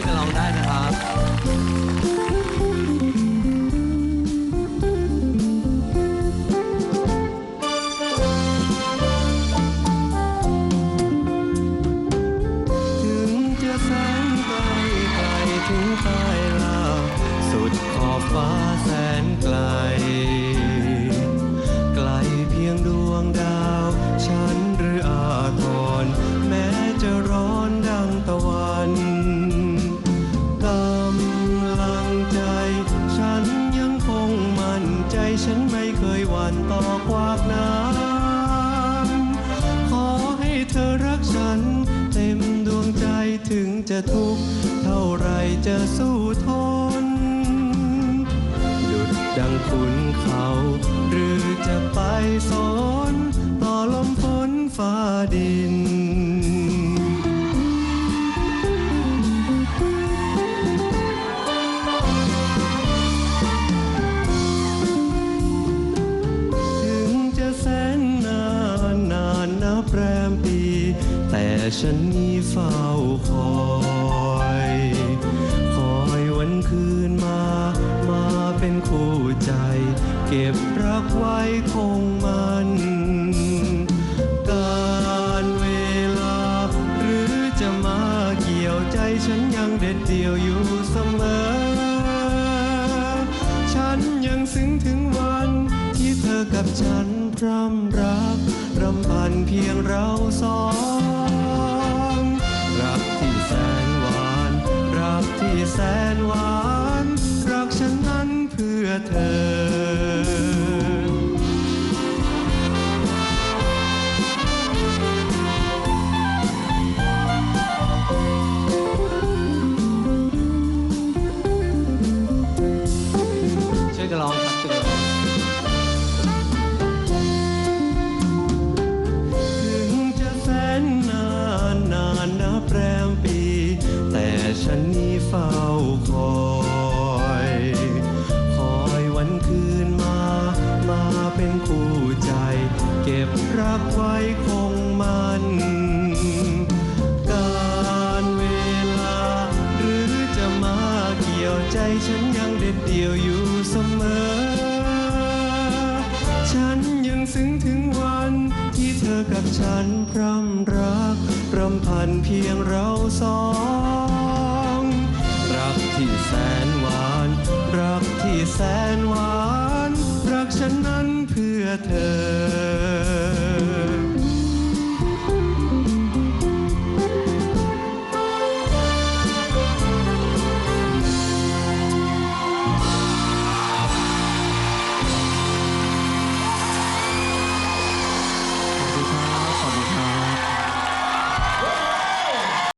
วยกันร้องได้นะครับ จะทุกข์เท่าไรจะสู้ทน ดุดดังขุนเขา หรือจะไปสนต่อลมฝนฟ้าดินถึงจะแสนนานนานนับแรมปีแต่ ฉันนี้เฝ้าคอย คอยวันคืนมา มาเป็นคู่ใจ เก็บรักไว้คงมันการเวลา หรือจะมาเกี่ยวใจฉันยังเด็ดเดี่ยวอยู่เสมอ ฉันยังซึ้งถึงวันที่เธอกับฉันพร่ำรักรำพันเพียงเราสอง รมปีแต่ฉันนี้เฝ้าคอย ก็บรักไว้คงมันการเวลา หรือจะมาเกี่ยวใจฉันยังเด็ดเดี่ยวอยู่เสมอ ฉันยังซึ้งถึงวันที่เธอกับฉันพร่ำรักรำพันเพียงเราสองรักที่แสนหวาน รักที่แสนหวาน รักฉันนั้นเพื่อเธอ